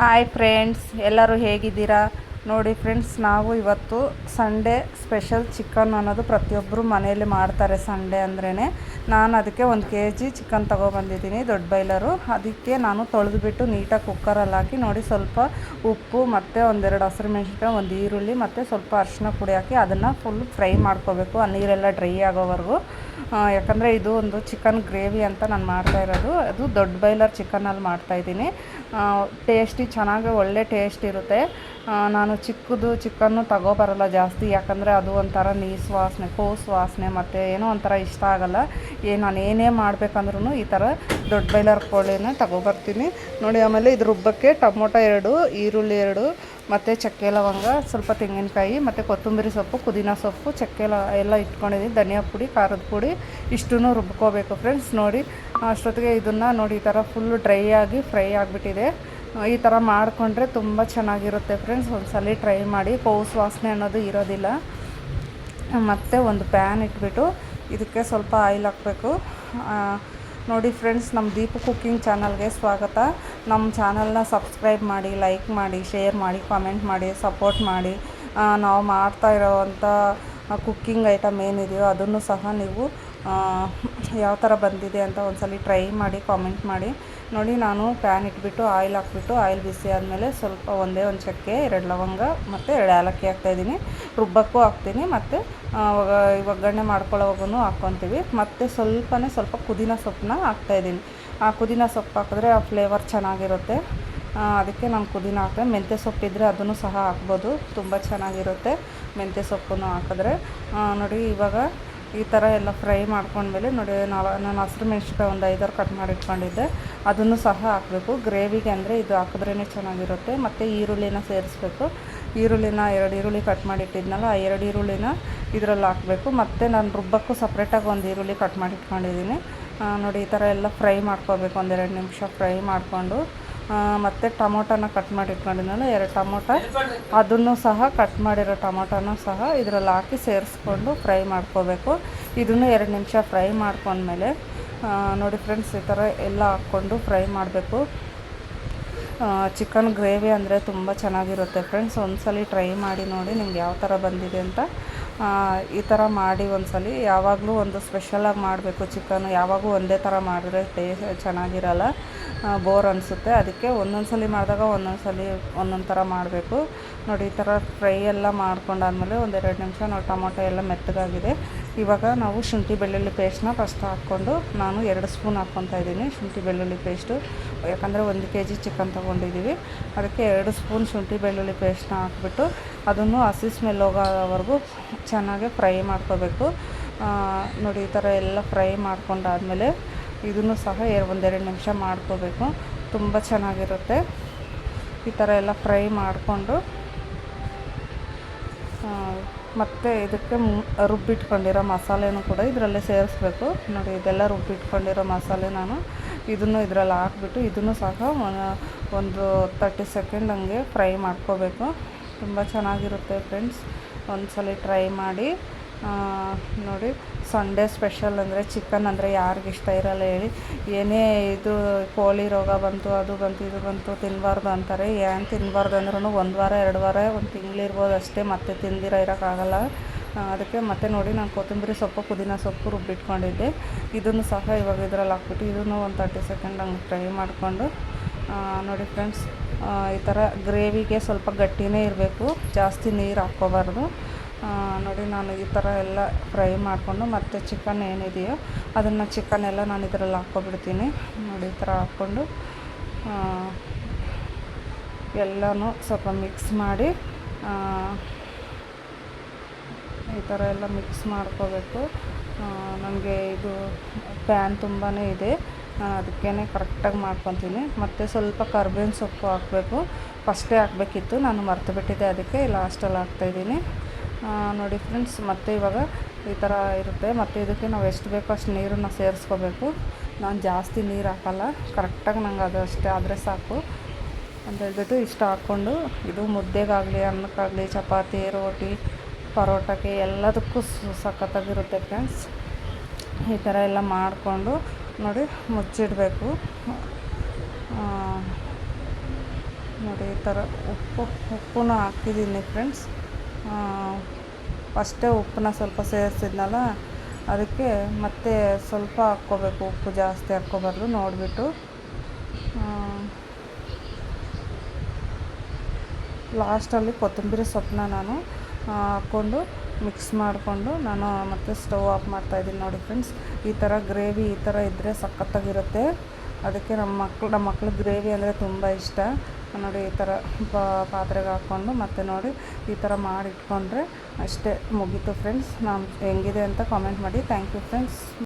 Hi friends ಎಲ್ಲರೂ ಹೇಗಿದ್ದೀರಾ? ನೋಡಿ ಫ್ರೆಂಡ್ಸ್ ನಾವು ಇವತ್ತು ಸಂಡೇ ಸ್ಪೆಷಲ್ ಚಿಕನ್ ಅನ್ನೋದು ಪ್ರತಿಯೊಬ್ಬರು ಮನೆಯಲ್ಲಿ ಮಾಡ್ತಾರೆ ಸಂಡೇ ಅಂದ್ರೇ ನಾನು ಅದಕ್ಕೆ ಒಂದು ಕೆ ಜಿ ಚಿಕನ್ ತೊಗೊಬಂದಿದ್ದೀನಿ, ದೊಡ್ಡ ಬೈಲರು. ಅದಕ್ಕೆ ನಾನು ತೊಳೆದುಬಿಟ್ಟು ನೀಟಾಗಿ ಕುಕ್ಕರಲ್ಲಿ ಹಾಕಿ ನೋಡಿ ಸ್ವಲ್ಪ ಉಪ್ಪು ಮತ್ತು ಒಂದೆರಡು ಹಸಿರು ಮೆಣಸಿನ್ಕಾಯಿ, ಒಂದು ಈರುಳ್ಳಿ ಮತ್ತು ಸ್ವಲ್ಪ ಅರಿಶಿನ ಪುಡಿ ಹಾಕಿ ಅದನ್ನು ಫುಲ್ ಫ್ರೈ ಮಾಡ್ಕೋಬೇಕು. ಆ ನೀರೆಲ್ಲ ಡ್ರೈ ಆಗೋವರೆಗೂ. ಯಾಕಂದರೆ ಇದು ಒಂದು ಚಿಕನ್ ಗ್ರೇವಿ ಅಂತ ನಾನು ಮಾಡ್ತಾ ಇರೋದು. ಅದು ದೊಡ್ಡ ಬೈಲರ್ ಚಿಕನಲ್ಲಿ ಮಾಡ್ತಾಯಿದ್ದೀನಿ ಟೇಸ್ಟಿ ಚೆನ್ನಾಗಿ ಒಳ್ಳೆ ಟೇಸ್ಟ್ ಇರುತ್ತೆ. ನಾನು ಚಿಕ್ಕದು ಚಿಕನ್ನು ತಗೋಬರಲ್ಲ ಜಾಸ್ತಿ. ಯಾಕಂದರೆ ಅದು ಒಂಥರ ನೀಸ್ ವಾಸನೆ, ಕೋಸ್ ವಾಸನೆ ಮತ್ತು ಏನೋ ಒಂಥರ ಇಷ್ಟ ಆಗಲ್ಲ. ಏ, ನಾನು ಏನೇ ಮಾಡಬೇಕಂದ್ರೂ ಈ ಥರ ದೊಡ್ಡ ಬೈಲರ್ ಕೋಳಿನ ತಗೋಬರ್ತೀನಿ ನೋಡಿ, ಆಮೇಲೆ ಇದು ರುಬ್ಬಕ್ಕೆ ಟೊಮೊಟೊ ಎರಡು, ಈರುಳ್ಳಿ ಎರಡು ಮತ್ತು ಚಕ್ಕೆ, ಲವಂಗ, ಸ್ವಲ್ಪ ತೆಂಗಿನಕಾಯಿ, ಮತ್ತು ಕೊತ್ತಂಬರಿ ಸೊಪ್ಪು, ಪುದೀನ ಸೊಪ್ಪು, ಚಕ್ಕೆ ಲ, ಎಲ್ಲ ಇಟ್ಕೊಂಡಿದ್ದೀನಿ. ಧನಿಯಾ ಪುಡಿ, ಖಾರದ ಪುಡಿ ಇಷ್ಟೂ ರುಬ್ಕೋಬೇಕು ಫ್ರೆಂಡ್ಸ್ ನೋಡಿ, ಅಷ್ಟೊತ್ತಿಗೆ ಇದನ್ನು ನೋಡಿ, ಈ ಥರ ಫುಲ್ಲು ಡ್ರೈ ಆಗಿ ಫ್ರೈ ಆಗಿಬಿಟ್ಟಿದೆ. ಈ ಥರ ಮಾಡಿಕೊಂಡ್ರೆ ತುಂಬ ಚೆನ್ನಾಗಿರುತ್ತೆ ಫ್ರೆಂಡ್ಸ್ ಒಂದ್ಸಲ ಟ್ರೈ ಮಾಡಿ. ಕೌಸ್ ವಾಸನೆ ಅನ್ನೋದು ಇರೋದಿಲ್ಲ. ಮತ್ತು ಒಂದು ಪ್ಯಾನ್ ಇಟ್ಬಿಟ್ಟು ಇದಕ್ಕೆ ಸ್ವಲ್ಪ ಆಯಿಲ್ ಹಾಕಬೇಕು. ನೋಡಿ ಫ್ರೆಂಡ್ಸ್ ನಮ್ಮ ದೀಪು ಕುಕ್ಕಿಂಗ್ ಚಾನಲ್ಗೆ ಸ್ವಾಗತ. ನಮ್ಮ ಚಾನಲ್ನ ಸಬ್ಸ್ಕ್ರೈಬ್ ಮಾಡಿ ಲೈಕ್ ಮಾಡಿ ಶೇರ್ ಮಾಡಿ ಕಾಮೆಂಟ್ ಮಾಡಿ ಸಪೋರ್ಟ್ ಮಾಡಿ. ನಾವು ಮಾಡ್ತಾ ಇರೋವಂಥ ಕುಕ್ಕಿಂಗ್ ಐಟಮ್ ಏನಿದೆಯೋ ಅದನ್ನು ಸಹ ನೀವು ಯಾವ ಥರ ಬಂದಿದೆ ಅಂತ ಒಂದ್ಸಲ ಟ್ರೈ ಮಾಡಿ ಕಾಮೆಂಟ್ ಮಾಡಿ. ನೋಡಿ, ನಾನು ಪ್ಯಾನ್ ಇಟ್ಬಿಟ್ಟು ಆಯಿಲ್ ಹಾಕ್ಬಿಟ್ಟು ಆಯಿಲ್ ಬಿಸಿ ಆದಮೇಲೆ ಸ್ವಲ್ಪ ಒಂದೇ ಒಂದು ಚಕ್ಕೆ ಎರಡು ಲವಂಗ ಮತ್ತು ಎರಡು ಏಲಕ್ಕಿ ಹಾಕ್ತಾಯಿದ್ದೀನಿ ರುಬ್ಬಕ್ಕೂ ಹಾಕ್ತೀನಿ ಮತ್ತು ಒಗ್ಗರಣೆ ಮಾಡ್ಕೊಳ್ಳೋವಾಗೂ ಹಾಕ್ಕೊತೀವಿ. ಮತ್ತು ಸ್ವಲ್ಪನೇ ಸ್ವಲ್ಪ ಪುದೀನ ಸೊಪ್ಪನ್ನ ಹಾಕ್ತಾಯಿದ್ದೀನಿ ಆ ಪುದೀನ ಸೊಪ್ಪು ಹಾಕಿದ್ರೆ ಆ ಫ್ಲೇವರ್ ಚೆನ್ನಾಗಿರುತ್ತೆ. ಅದಕ್ಕೆ ನಾನು ಪುದೀನ ಹಾಕಿದೆ ಮೆಂತ್ಯ ಸೊಪ್ಪಿದ್ರೆ ಅದನ್ನು ಸಹ ಹಾಕ್ಬೋದು. ತುಂಬ ಚೆನ್ನಾಗಿರುತ್ತೆ ಮೆಂತ್ಯ ಸೊಪ್ಪನ್ನು ಹಾಕಿದ್ರೆ. ನೋಡಿ, ಇವಾಗ ಈ ಥರ ಎಲ್ಲ ಫ್ರೈ ಮಾಡ್ಕೊಂಡ್ಮೇಲೆ ನೋಡಿ ನಾವು ನಾನು ಹಸಿರು ಮೆಣಸಿನ್ಕಾಯಿ ಒಂದು ಐದಾರು ಕಟ್ ಮಾಡಿ ಇಟ್ಕೊಂಡಿದ್ದೆ ಅದನ್ನು ಸಹ ಹಾಕಬೇಕು. ಗ್ರೇವಿಗೆ ಅಂದರೆ ಇದು ಹಾಕಿದ್ರೇ ಚೆನ್ನಾಗಿರುತ್ತೆ. ಮತ್ತು ಈರುಳ್ಳಿನ ಸೇರಿಸ್ಬೇಕು. ಈರುಳ್ಳಿನ ಎರಡು ಈರುಳ್ಳಿ ಕಟ್ ಮಾಡಿ ಇಟ್ಟಿದ್ನಲ್ಲ ಆ ಎರಡು ಈರುಳ್ಳಿನ ಇದರಲ್ಲಿ ಹಾಕಬೇಕು. ಮತ್ತು ನಾನು ರುಬ್ಬಕ್ಕೂ ಸಪ್ರೇಟಾಗಿ ಒಂದು ಈರುಳ್ಳಿ ಕಟ್ ಮಾಡಿ ಇಟ್ಕೊಂಡಿದ್ದೀನಿ ನೋಡಿ, ಈ ಥರ ಎಲ್ಲ ಫ್ರೈ ಮಾಡ್ಕೋಬೇಕು. ಒಂದೆರಡು ನಿಮಿಷ ಫ್ರೈ ಮಾಡಿಕೊಂಡು ಮತ್ತು ಟೊಮೊಟೊನ ಕಟ್ ಮಾಡಿ ಇಟ್ಕೊಂಡಿದ್ನಲ್ಲ ಎರಡು ಟೊಮೊಟೊ. ಅದನ್ನು ಸಹ ಕಟ್ ಮಾಡಿರೋ ಟೊಮೊಟೊನ ಸಹ ಇದರಲ್ಲಿ ಹಾಕಿ ಸೇರಿಸ್ಕೊಂಡು ಫ್ರೈ ಮಾಡ್ಕೋಬೇಕು. ಇದನ್ನು ಎರಡು ನಿಮಿಷ ಫ್ರೈ ಮಾಡ್ಕೊಂಡ್ಮೇಲೆ ನೋಡಿ ಫ್ರೆಂಡ್ಸ್, ಈ ಥರ ಎಲ್ಲ ಹಾಕ್ಕೊಂಡು ಫ್ರೈ ಮಾಡಬೇಕು. ಚಿಕನ್ ಗ್ರೇವಿ ಅಂದರೆ ತುಂಬ ಚೆನ್ನಾಗಿರುತ್ತೆ ಫ್ರೆಂಡ್ಸ್. ಒಂದ್ಸಲ ಟ್ರೈ ಮಾಡಿ ನೋಡಿ ನಿಮ್ಗೆ ಯಾವ ಥರ ಬಂದಿದೆ ಅಂತ. ಈ ಥರ ಮಾಡಿ ಒಂದ್ಸಲ. ಯಾವಾಗಲೂ ಒಂದು ಸ್ಪೆಷಲಾಗಿ ಮಾಡಬೇಕು ಚಿಕನ್. ಯಾವಾಗಲೂ ಒಂದೇ ಥರ ಮಾಡಿದ್ರೆ ಟೇಸ್ಟ್ ಚೆನ್ನಾಗಿರಲ್ಲ. ಬೋರ್ ಅನಿಸುತ್ತೆ. ಅದಕ್ಕೆ ಒಂದೊಂದು ಸಲ ಮಾಡಿದಾಗ ಒಂದೊಂದು ಸಲ ಒಂದೊಂದು ಥರ ಮಾಡಬೇಕು. ನೋಡಿ, ಈ ಥರ ಫ್ರೈ ಎಲ್ಲ ಮಾಡ್ಕೊಂಡಾದ್ಮೇಲೆ ಒಂದೆರಡು ನಿಮಿಷ ನಾವು ಟೊಮೊಟೊ ಎಲ್ಲ ಮೆತ್ತಗಾಗಿದೆ. ಇವಾಗ ನಾವು ಶುಂಠಿ ಬೆಳ್ಳುಳ್ಳಿ ಪೇಸ್ಟ್ನ ಫಸ್ಟ್ ಹಾಕ್ಕೊಂಡು ನಾನು ಎರಡು ಸ್ಪೂನ್ ಹಾಕ್ಕೊತಾ ಇದ್ದೀನಿ ಶುಂಠಿ ಬೆಳ್ಳುಳ್ಳಿ ಪೇಸ್ಟು ಯಾಕಂದರೆ ಒಂದು ಕೆ ಜಿ ಚಿಕನ್ ತೊಗೊಂಡಿದ್ದೀವಿ. ಅದಕ್ಕೆ ಎರಡು ಸ್ಪೂನ್ ಶುಂಠಿ ಬೆಳ್ಳುಳ್ಳಿ ಪೇಸ್ಟ್ನ ಹಾಕ್ಬಿಟ್ಟು ಅದನ್ನು ಹಸಿ ಸ್ಮೆಲ್ ಹೋಗೋವರೆಗೂ ಚೆನ್ನಾಗಿ ಫ್ರೈ ಮಾಡ್ಕೋಬೇಕು. ನೋಡಿ, ಈ ಥರ ಎಲ್ಲ ಫ್ರೈ ಮಾಡ್ಕೊಂಡಾದಮೇಲೆ ಇದನ್ನು ಸಹ ಒಂದೆರಡು ನಿಮಿಷ ಮಾಡ್ಕೋಬೇಕು. ತುಂಬ ಚೆನ್ನಾಗಿರುತ್ತೆ. ಈ ಥರ ಎಲ್ಲ ಫ್ರೈ ಮಾಡಿಕೊಂಡು ಮತ್ತು ಇದಕ್ಕೆ ರುಬ್ಬಿಟ್ಕೊಂಡಿರೋ ಮಸಾಲೆನೂ ಕೂಡ ಇದರಲ್ಲೇ ಸೇರಿಸ್ಬೇಕು. ನೋಡಿ, ಇದೆಲ್ಲ ರುಬ್ಬಿಟ್ಕೊಂಡಿರೋ ಮಸಾಲೆ ನಾನು ಇದನ್ನು ಇದರಲ್ಲಿ ಹಾಕ್ಬಿಟ್ಟು ಇದನ್ನು ಸಹ ಒಂದು ತರ್ಟಿ ಸೆಕೆಂಡ್ ಹಂಗೆ ಫ್ರೈ ಮಾಡ್ಕೋಬೇಕು. ತುಂಬ ಚೆನ್ನಾಗಿರುತ್ತೆ ಫ್ರೆಂಡ್ಸ್ ಒಂದ್ಸಲ ಟ್ರೈ ಮಾಡಿ. ನೋಡಿ ಸಂಡೇ ಸ್ಪೆಷಲ್ ಅಂದರೆ ಚಿಕನ್ ಅಂದರೆ ಯಾರಿಗಿಷ್ಟ ಇರಲ್ಲ ಹೇಳಿ. ಏನೇ ಇದು ಕೋಳಿ ರೋಗ ಬಂತು, ಅದು ಬಂತು, ಇದು ಬಂತು ತಿನ್ನಬಾರ್ದು ಅಂತಾರೆ. ಏನು ತಿನ್ನಬಾರ್ದು ಅಂದ್ರೂ ಒಂದು ವಾರ, ಎರಡು ವಾರ, ಒಂದು ತಿಂಗಳಿರ್ಬೋದು ಅಷ್ಟೇ, ಮತ್ತೆ ತಿಂದಿರ ಇರೋಕ್ಕಾಗಲ್ಲ ಅದಕ್ಕೆ ಮತ್ತೆ ನೋಡಿ, ನಾನು ಕೊತ್ತಂಬರಿ ಸೊಪ್ಪು, ಪುದೀನ ಸೊಪ್ಪು ರುಬ್ಬಿಟ್ಕೊಂಡಿದ್ದೆ. ಇದನ್ನು ಸಹ ಇವಾಗ ಇದರಲ್ಲಿ ಹಾಕ್ಬಿಟ್ಟು ಇದನ್ನು ಒಂದು ತರ್ಟಿ ಸೆಕೆಂಡ್ ಹಂಗೆ ಫ್ರೈ ಮಾಡಿಕೊಂಡು ನೋಡಿ ಫ್ರೆಂಡ್ಸ್ ಈ ಥರ ಗ್ರೇವಿಗೆ ಸ್ವಲ್ಪ ಗಟ್ಟಿನೇ ಇರಬೇಕು. ಜಾಸ್ತಿ ನೀರು ಹಾಕ್ಕೋಬಾರ್ದು. ನೋಡಿ, ನಾನು ಈ ಥರ ಎಲ್ಲ ಫ್ರೈ ಮಾಡಿಕೊಂಡು ಮತ್ತು ಚಿಕನ್ ಏನಿದೆಯೋ ಅದನ್ನು ಚಿಕನ್ ಎಲ್ಲ ನಾನು ಇದರಲ್ಲಿ ಹಾಕ್ಕೊಬಿಡ್ತೀನಿ. ನೋಡಿ, ಈ ಥರ ಹಾಕ್ಕೊಂಡು ಎಲ್ಲನೂ ಸ್ವಲ್ಪ ಮಿಕ್ಸ್ ಮಾಡಿ ಈ ಥರ ಎಲ್ಲ ಮಿಕ್ಸ್ ಮಾಡ್ಕೋಬೇಕು. ನನಗೆ ಇದು ಪ್ಯಾನ್ ತುಂಬಾ ಇದೆ. ನಾನು ಅದಕ್ಕೇ ಕರೆಕ್ಟಾಗಿ ಮಾಡ್ಕೊತೀನಿ. ಮತ್ತು ಸ್ವಲ್ಪ ಕರ್ಬೇವಿನ ಸೊಪ್ಪು ಹಾಕಬೇಕು. ಫಸ್ಟೇ ಹಾಕಬೇಕಿತ್ತು. ನಾನು ಮರೆತು ಬಿಟ್ಟಿದ್ದೆ ಅದಕ್ಕೆ ಲಾಸ್ಟಲ್ಲಿ ಹಾಕ್ತಾಯಿದ್ದೀನಿ. ನೋಡಿ ಫ್ರೆಂಡ್ಸ್, ಮತ್ತೆ ಇವಾಗ ಈ ಥರ ಇರುತ್ತೆ. ಮತ್ತು ಇದಕ್ಕೆ ನಾವು ಎಷ್ಟು ಬೇಕೋ ಅಷ್ಟು ನೀರನ್ನು ಸೇರಿಸ್ಕೋಬೇಕು. ನಾನು ಜಾಸ್ತಿ ನೀರು ಹಾಕಲ್ಲ. ಕರೆಕ್ಟಾಗಿ ನಂಗೆ ಅದು ಅಷ್ಟೇ, ಆದರೆ ಸಾಕು. ಅಂತ ಹೇಳ್ಬಿಟ್ಟು ಇಷ್ಟ ಹಾಕ್ಕೊಂಡು, ಇದು ಮುದ್ದೆಗಾಗಲಿ, ಅನ್ನಕ್ಕಾಗಲಿ, ಚಪಾತಿ, ರೋಟಿ, ಪರೋಟಕ್ಕೆ ಎಲ್ಲದಕ್ಕೂ ಸಖತ್ತಾಗಿರುತ್ತೆ ಫ್ರೆಂಡ್ಸ್. ಈ ಥರ ಎಲ್ಲ ಮಾಡಿಕೊಂಡು ನೋಡಿ ಮುಚ್ಚಿಡಬೇಕು. ನೋಡಿ ಈ ಥರ ಉಪ್ಪು ಉಪ್ಪು ಹಾಕಿದ್ದೀನಿ ಫ್ರೆಂಡ್ಸ್. ಫಸ್ಟೇ ಉಪ್ಪನ್ನ ಸ್ವಲ್ಪ ಸೇರಿಸಿದ್ನಲ್ಲ, ಅದಕ್ಕೆ ಮತ್ತೆ ಸ್ವಲ್ಪ ಹಾಕ್ಕೋಬೇಕು. ಉಪ್ಪು ಜಾಸ್ತಿ ಹಾಕ್ಕೋಬಾರ್ದು, ನೋಡಿಬಿಟ್ಟು. ಲಾಸ್ಟಲ್ಲಿ ಕೊತ್ತಂಬರಿ ಸೊಪ್ಪನ್ನ ನಾನು ಹಾಕ್ಕೊಂಡು ಮಿಕ್ಸ್ ಮಾಡಿಕೊಂಡು ನಾನು ಮತ್ತೆ ಸ್ಟವ್ ಆಫ್ ಮಾಡ್ತಾಯಿದ್ದೀನಿ ನೋಡಿ ಫ್ರೆಂಡ್ಸ್. ಈ ಥರ ಗ್ರೇವಿ ಈ ಥರ ಇದ್ದರೆ ಸಖತ್ತಾಗಿರುತ್ತೆ. ಅದಕ್ಕೆ ನಮ್ಮ ಮಕ್ಳು, ನಮ್ಮ ಮಕ್ಳಿಗೆ ಗ್ರೇವಿ ಅಂದರೆ ತುಂಬ ಇಷ್ಟ. ನೋಡಿ, ಈ ಥರ ಪಾತ್ರೆಗೆ ಹಾಕ್ಕೊಂಡು ಮತ್ತೆ ನೋಡಿ ಈ ಥರ ಮಾಡಿಟ್ಕೊಂಡ್ರೆ ಅಷ್ಟೇ ಮುಗೀತು ಫ್ರೆಂಡ್ಸ್. ನಾನು ಹೆಂಗಿದೆ ಅಂತ ಕಾಮೆಂಟ್ ಮಾಡಿ. Thank you friends